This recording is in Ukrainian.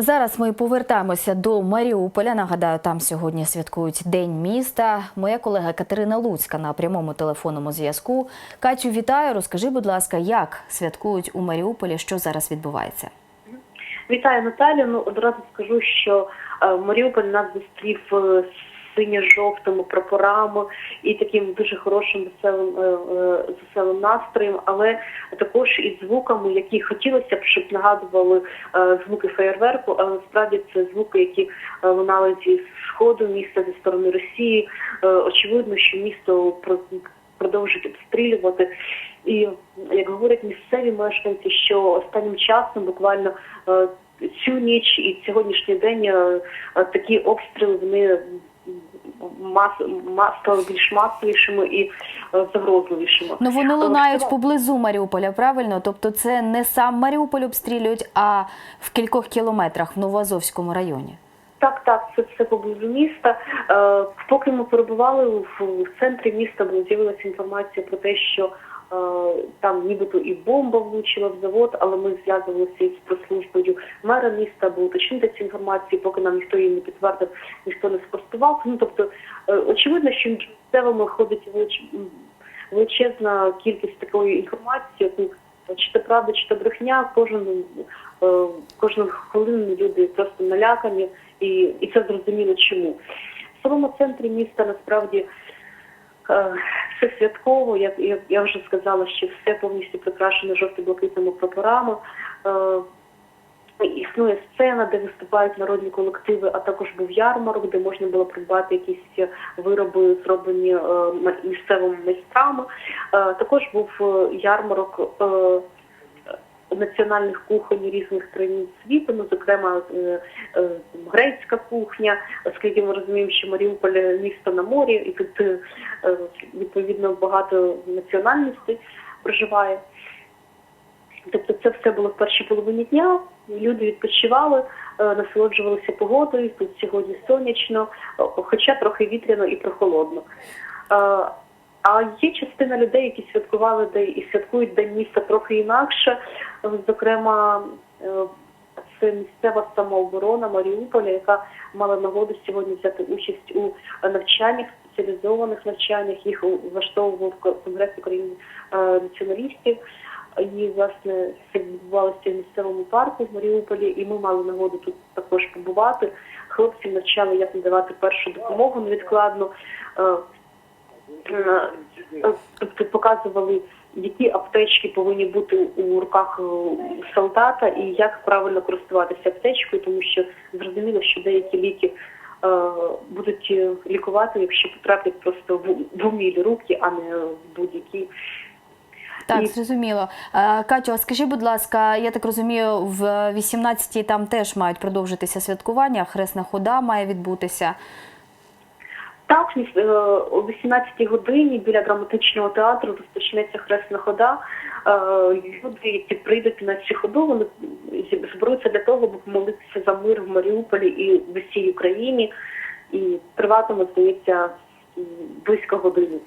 Зараз ми повертаємося до Маріуполя. Нагадаю, там сьогодні святкують День міста. Моя колега Катерина Луцька на прямому телефонному зв'язку. Катю, вітаю. Розкажи, будь ласка, як святкують у Маріуполі, що зараз відбувається? Вітаю Наталю. Ну одразу скажу, що е, Маріуполь нас зустрів е, синьо-жовтими прапорами і таким дуже хорошим веселим, е, е, веселим настроєм, але також і звуками, які хотілося б, щоб нагадували е, звуки феєрверку, але насправді це звуки, які лунали зі сходу міста, зі сторони Росії. Очевидно, що місто про- продовжують обстрілювати. І як говорять місцеві мешканці, що останнім часом буквально цю ніч і сьогоднішній день такі обстріли вони мас, мас, більш масовішими і е, загрозливішими. Ну вони лунають Але... поблизу Маріуполя, правильно? Тобто, це не сам Маріуполь обстрілюють, а в кількох кілометрах в Новоазовському районі. Так, так, це все поблизу міста. Е, поки ми перебували в, центрі міста, бо з'явилася інформація про те, що е, там нібито і бомба влучила в завод, але ми зв'язувалися із прес-службою мера міста, аби уточнити цю інформацію, поки нам ніхто її не підтвердив, ніхто не спростував. Ну тобто, е, очевидно, що місцевими ходить велич... величезна кількість такої інформації, яку чи це правда, чи це брехня, кожен кожну хвилину люди просто налякані, і, і це зрозуміло чому. В самому центрі міста насправді е, все святково, як, як я вже сказала, що все повністю прикрашено жовто-блакитними прапорами. Е, Існує сцена, де виступають народні колективи, а також був ярмарок, де можна було придбати якісь вироби, зроблені е, місцевими майстрами. Е, також був е, ярмарок національних кухонь різних країн світу, ну, зокрема е, е, грецька кухня, оскільки ми розуміємо, що Маріуполь місто на морі, і тут е, відповідно багато національностей проживає. Тобто це все було в першій половині дня. Люди відпочивали, насолоджувалися погодою. Тут сьогодні сонячно, хоча трохи вітряно і прохолодно. Е, А є частина людей, які святкували день і святкують день міста трохи інакше. Е, Зокрема, е, це місцева самооборона Маріуполя, яка мала нагоду сьогодні взяти участь у навчаннях, спеціалізованих навчаннях. Їх влаштовував Конгрес України е, націоналістів. І власне це відбувалося в місцевому парку в Маріуполі, і ми мали нагоду тут також побувати. Хлопців навчали, як надавати першу допомогу невідкладну. Тобто показували, які аптечки повинні бути у руках е, солдата і як правильно користуватися аптечкою, тому що зрозуміло, що деякі ліки е, будуть е, лікувати, якщо потраплять просто в, умілі руки, а не в будь-які. Так, зрозуміло. Катю, а скажи, будь ласка, я так розумію, в 18-й там теж мають продовжитися святкування, хресна хода має відбутися. Так, е, о 18-й годині біля драматичного театру розпочнеться хресна хода. Е, Люди, які прийдуть на цю ходу, вони зберуться для того, аби молитися за мир в Маріуполі і в усій Україні. І триватиме, здається, близько години.